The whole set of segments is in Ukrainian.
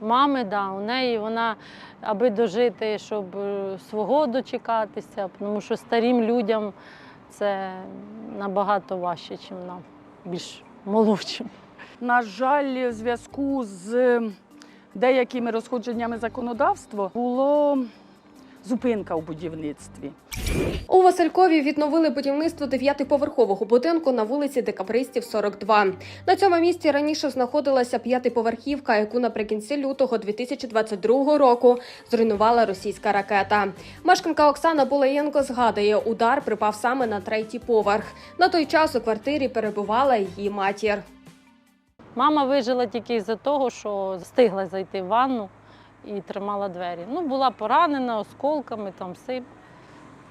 мами, да, у неї вона, аби дожити, щоб е, свого дочекатися, тому що старим людям це набагато важче, ніж нам, більш молодшим. На жаль, в зв'язку з деякими розходженнями законодавства було зупинка у будівництві. У Василькові відновили будівництво дев'ятиповерхового будинку на вулиці Декабристів, 42. На цьому місці раніше знаходилася п'ятиповерхівка, яку наприкінці лютого 2022 року зруйнувала російська ракета. Мешканка Оксана Булаєнко згадує, удар припав саме на третій поверх. На той час у квартирі перебувала її матір. Мама вижила тільки із-за того, що встигла зайти в ванну і тримала двері. Ну, була поранена осколками, там все.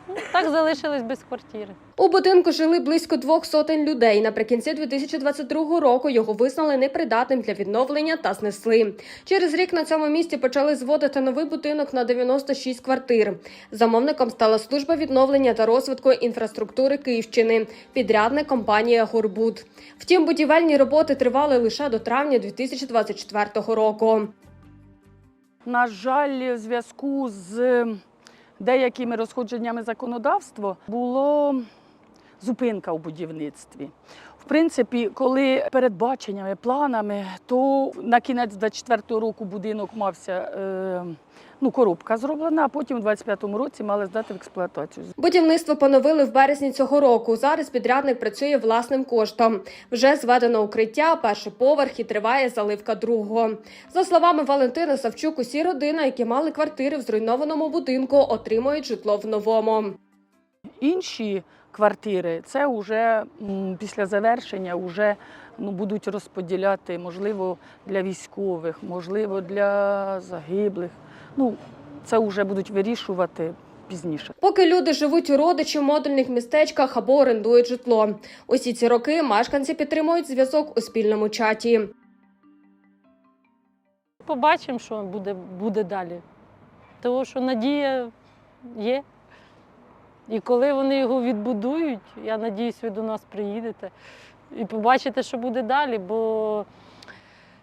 Ну, так залишились без квартири. У будинку жили близько двох сотень людей. Наприкінці 2022 року його визнали непридатним для відновлення та знесли. Через рік на цьому місці почали зводити новий будинок на 96 квартир. Замовником стала служба відновлення та розвитку інфраструктури Київщини, підрядник компанія Горбуд. Втім, будівельні роботи тривали лише до травня 2024 року. На жаль, в зв'язку з деякими розходженнями законодавства було зупинка у будівництві. В принципі, коли передбаченнями, планами, то на кінець 24-го року будинок мався е, ну, коробка зроблена, а потім у 25-му році мали здати в експлуатацію. Будівництво поновили в березні цього року. Зараз підрядник працює власним коштом. Вже зведено укриття, перший поверх і триває заливка другого. За словами Валентини Савчук, усі родини, які мали квартири в зруйнованому будинку, отримують житло в новому. Інші квартири це вже після завершення вже ну, будуть розподіляти, можливо, для військових, можливо, для загиблих. Ну, це вже будуть вирішувати пізніше. Поки люди живуть у родичів, модульних містечках або орендують житло. Усі ці роки мешканці підтримують зв'язок у спільному чаті. Побачимо, що буде, буде далі. Тому що надія є. І коли вони його відбудують, я надіюсь, ви до нас приїдете і побачите, що буде далі. Бо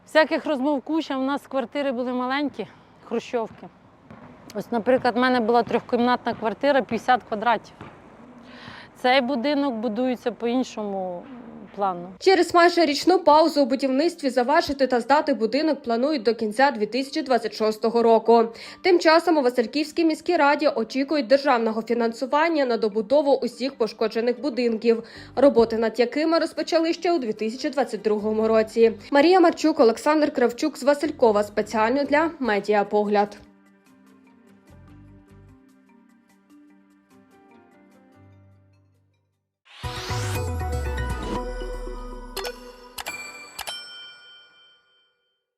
всяких розмов куча, у нас квартири були маленькі, хрущовки. Ось, наприклад, в мене була трьохкімнатна квартира 50 квадратів. Цей будинок будується по іншому плану. Через майже річну паузу у будівництві завершити та здати будинок планують до кінця 2026 року. Тим часом у Васильківській міській раді очікують державного фінансування на добудову усіх пошкоджених будинків, роботи над якими розпочали ще у 2022 році. Марія Марчук, Олександр Кравчук з Василькова спеціально для медіапогляд.